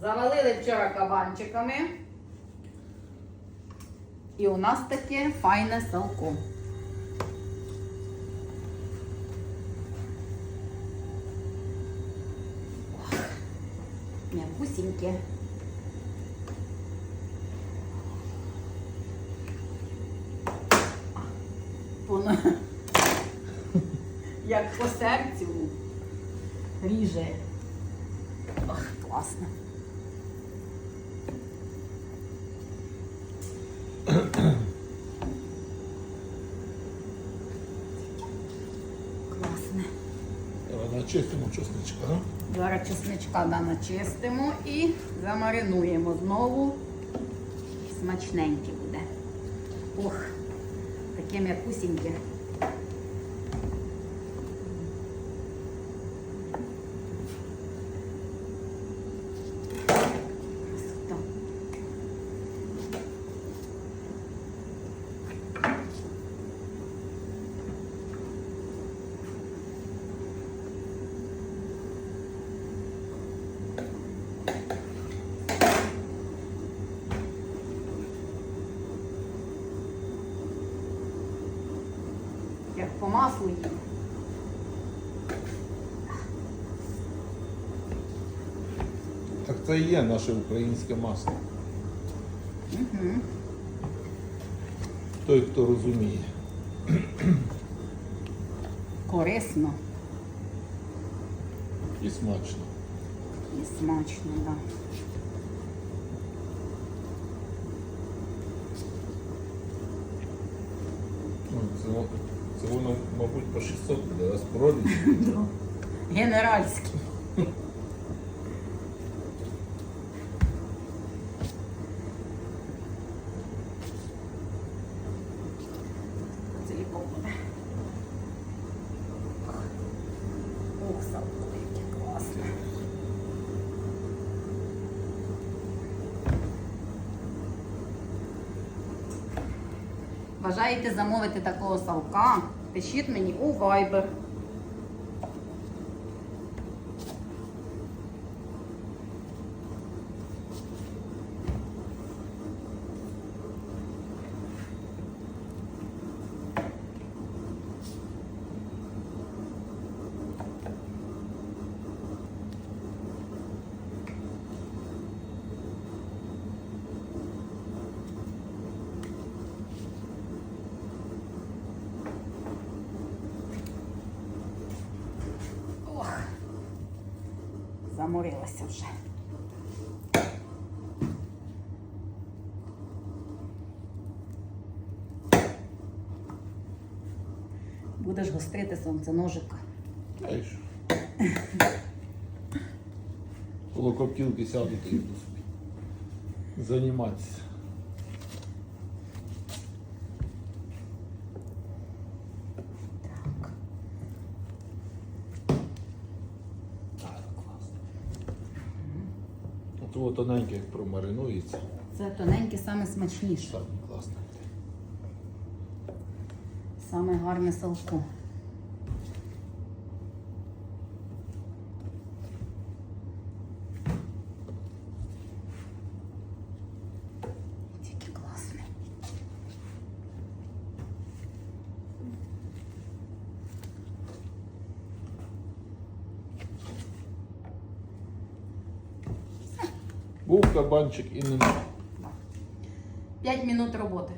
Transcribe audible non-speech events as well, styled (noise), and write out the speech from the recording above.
Завалили вчора кабанчиками. І у нас таке файне салко. М'якусіньке. Воно (laughs) як по серцю ріже. Ох, класно. Класне. Давай начистимо чесничка. Зараз чесничка да, начистимо і замаринуємо знову. Смачненьке буде. Ох, таке м'якусіньке. Як по маслу їде. Так це і є наше українське масло. Угу. Той, хто розуміє. Корисно І смачно. І смачно, так. Да. Ну, Це, це воно, мабуть, по 600 буде, а з проліч. (laughs) Генеральський. Ціліком буде. Ох, салко, Бажаєте замовити такого савка? Пишіть мені у Viber. Заморилася вже. Будеш гострити сонце ножика. Коло коптілки сяду і йду собі займатися. От тоненьке, як промаринується, Це тоненьке саме смачніше, саме класне. саме гарне салко. Тільки класне. Був кабанчик і нема. 5 минут роботи.